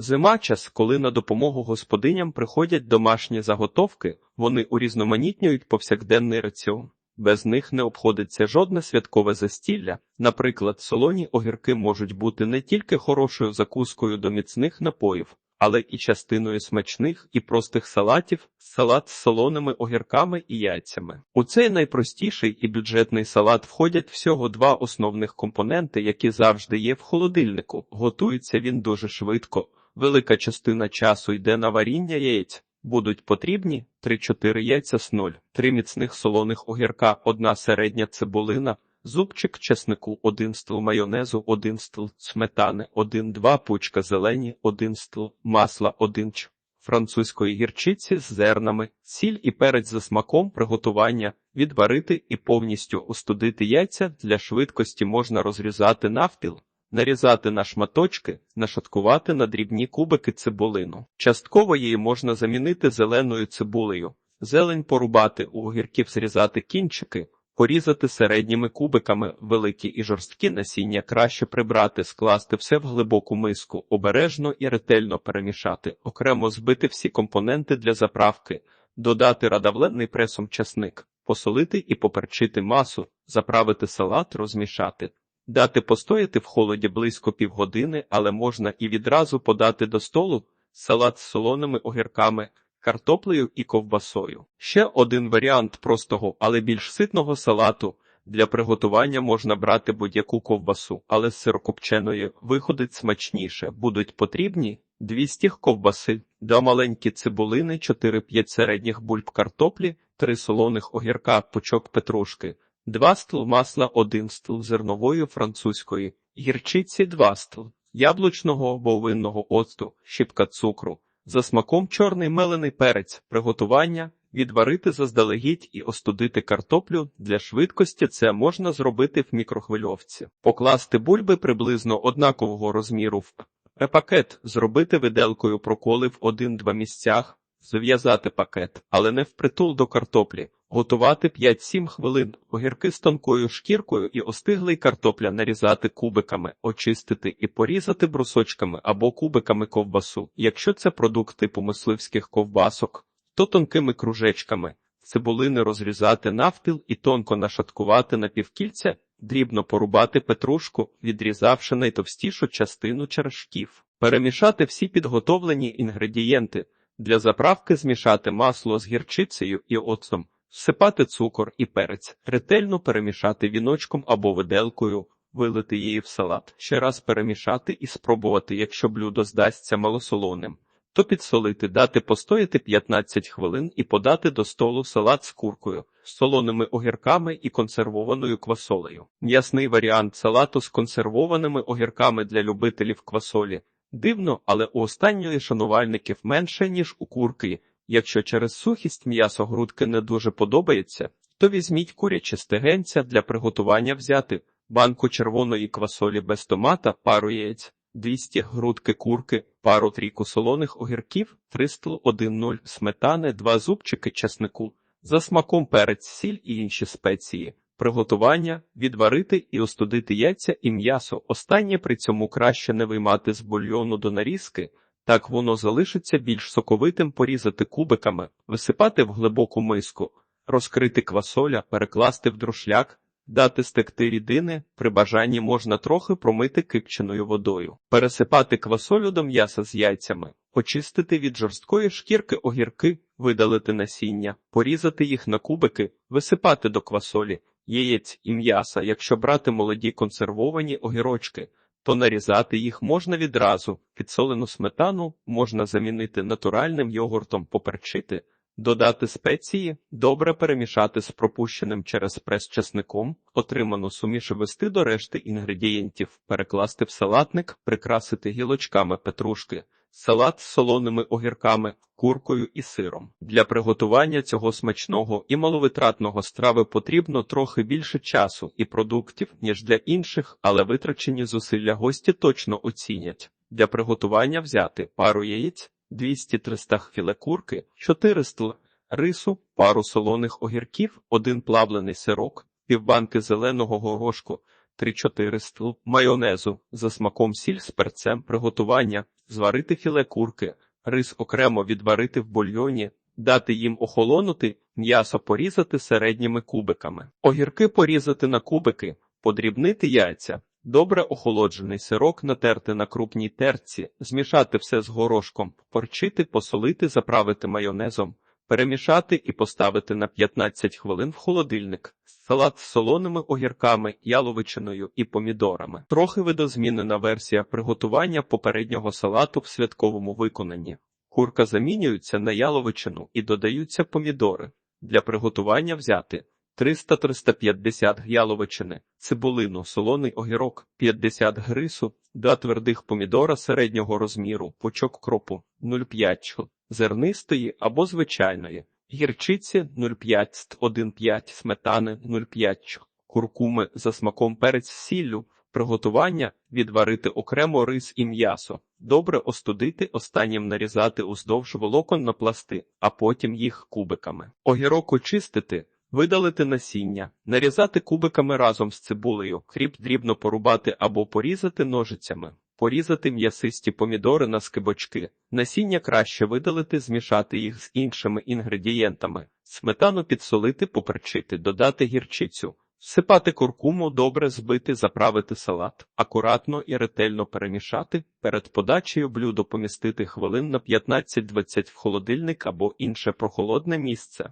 Зима час, коли на допомогу господиням приходять домашні заготовки, вони урізноманітнюють повсякденний раціон. Без них не обходиться жодне святкове застілля. Наприклад, солоні огірки можуть бути не тільки хорошою закускою до міцних напоїв, але і частиною смачних і простих салатів, салат з солоними огірками і яйцями. У цей найпростіший і бюджетний салат входять всього два основних компоненти, які завжди є в холодильнику. Готується він дуже швидко. Велика частина часу йде на варіння яєць. Будуть потрібні 3-4 яйця з 0, 3 міцних солоних огірка, одна середня цибулина, зубчик чеснику, 1 стл майонезу, 1 стл сметани, 1-2 пучка зелені, 1 стл масла, 1 ч французької гірчиці з зернами, сіль і перець за смаком приготування, відварити і повністю остудити яйця для швидкості можна розрізати навпіл. Нарізати на шматочки, нашаткувати на дрібні кубики цибулину. Частково її можна замінити зеленою цибулею, зелень порубати, у огірків зрізати кінчики, порізати середніми кубиками, великі і жорсткі насіння краще прибрати, скласти все в глибоку миску, обережно і ретельно перемішати, окремо збити всі компоненти для заправки, додати радавлений пресом часник, посолити і поперчити масу, заправити салат, розмішати. Дати постояти в холоді близько півгодини, але можна і відразу подати до столу салат з солоними огірками, картоплею і ковбасою. Ще один варіант простого, але більш ситного салату. Для приготування можна брати будь-яку ковбасу, але з сирокопченої виходить смачніше. Будуть потрібні 200 ковбаси, 2 маленькі цибулини, 4-5 середніх бульб картоплі, 3 солоних огірка, пучок петрушки. 2 стл масла, 1 стл зернової французької, гірчиці 2 стл, яблучного або винного оцту, щіпка цукру, за смаком чорний мелений перець, приготування, відварити заздалегідь і остудити картоплю. Для швидкості це можна зробити в мікрохвильовці, покласти бульби приблизно однакового розміру в пакет, зробити виделкою проколи в 1-2 місцях, зав'язати пакет, але не впритул до картоплі. Готувати 5-7 хвилин, огірки з тонкою шкіркою і остиглий картопля нарізати кубиками, очистити і порізати брусочками або кубиками ковбасу. Якщо це продукт типу мисливських ковбасок, то тонкими кружечками, цибулини розрізати навпіл і тонко нашаткувати на півкільця, дрібно порубати петрушку, відрізавши найтовстішу частину черешків, перемішати всі підготовлені інгредієнти. Для заправки змішати масло з гірчицею і оцом. Всипати цукор і перець, ретельно перемішати віночком або виделкою, вилити її в салат, ще раз перемішати і спробувати, якщо блюдо здасться малосолоним, то підсолити, дати постояти 15 хвилин і подати до столу салат з куркою, солоними огірками і консервованою квасолею. М'ясний варіант салату з консервованими огірками для любителів квасолі. Дивно, але у останньої шанувальників менше, ніж у курки. Якщо через сухість м'ясо грудки не дуже подобається, то візьміть куряче стегенця для приготування взяти банку червоної квасолі без томата, пару яєць, 200 грудки курки, пару трійку солоних огірків, 300 1-0 сметани, 2 зубчики чеснику, за смаком перець, сіль і інші спеції. Приготування, відварити і остудити яйця і м'ясо. Останнє при цьому краще не виймати з бульйону до нарізки. Так воно залишиться більш соковитим порізати кубиками, висипати в глибоку миску, розкрити квасоля, перекласти в друшляк, дати стекти рідини, при бажанні можна трохи промити кипченою водою, пересипати квасолю до м'яса з яйцями, очистити від жорсткої шкірки огірки, видалити насіння, порізати їх на кубики, висипати до квасолі, яєць і м'яса, якщо брати молоді консервовані огірочки то нарізати їх можна відразу. Підсолену сметану можна замінити натуральним йогуртом, поперчити, додати спеції, добре перемішати з пропущеним через прес чесником, отриману суміш ввести до решти інгредієнтів, перекласти в салатник, прикрасити гілочками петрушки. Салат з солоними огірками, куркою і сиром. Для приготування цього смачного і маловитратного страви потрібно трохи більше часу і продуктів, ніж для інших, але витрачені зусилля гості точно оцінять. Для приготування взяти пару яєць, 200-300 філе курки, 400 рису, пару солоних огірків, один плавлений сирок, півбанки зеленого горошку, 3-4 стл майонезу за смаком сіль з перцем приготування. Зварити філе курки, рис окремо відварити в бульйоні, дати їм охолонути, м'ясо порізати середніми кубиками, огірки порізати на кубики, подрібнити яйця. Добре охолоджений сирок натерти на крупній терці, змішати все з горошком, порчити, посолити, заправити майонезом, перемішати і поставити на 15 хвилин в холодильник. Салат з солоними огірками, яловичиною і помідорами. Трохи видозмінена версія приготування попереднього салату в святковому виконанні. Курка замінюється на яловичину і додаються помідори. Для приготування взяти 300-350 яловичини, цибулину, солоний огірок, 50 грису, 2 твердих помідора середнього розміру, пучок кропу, 0,5 чу, зернистої або звичайної, гірчиці 0,5 1,5 сметани 0,5 чу, куркуми за смаком перець сіллю, приготування відварити окремо рис і м'ясо, добре остудити, останнім нарізати уздовж волокон на пласти, а потім їх кубиками. Огірок очистити, видалити насіння, нарізати кубиками разом з цибулею, хріб дрібно порубати або порізати ножицями. Порізати м'ясисті помідори на скибочки, насіння краще видалити, змішати їх з іншими інгредієнтами, сметану підсолити, поперчити, додати гірчицю, всипати куркуму, добре збити, заправити салат, акуратно і ретельно перемішати, перед подачею блюдо помістити хвилин на 15-20 в холодильник або інше прохолодне місце.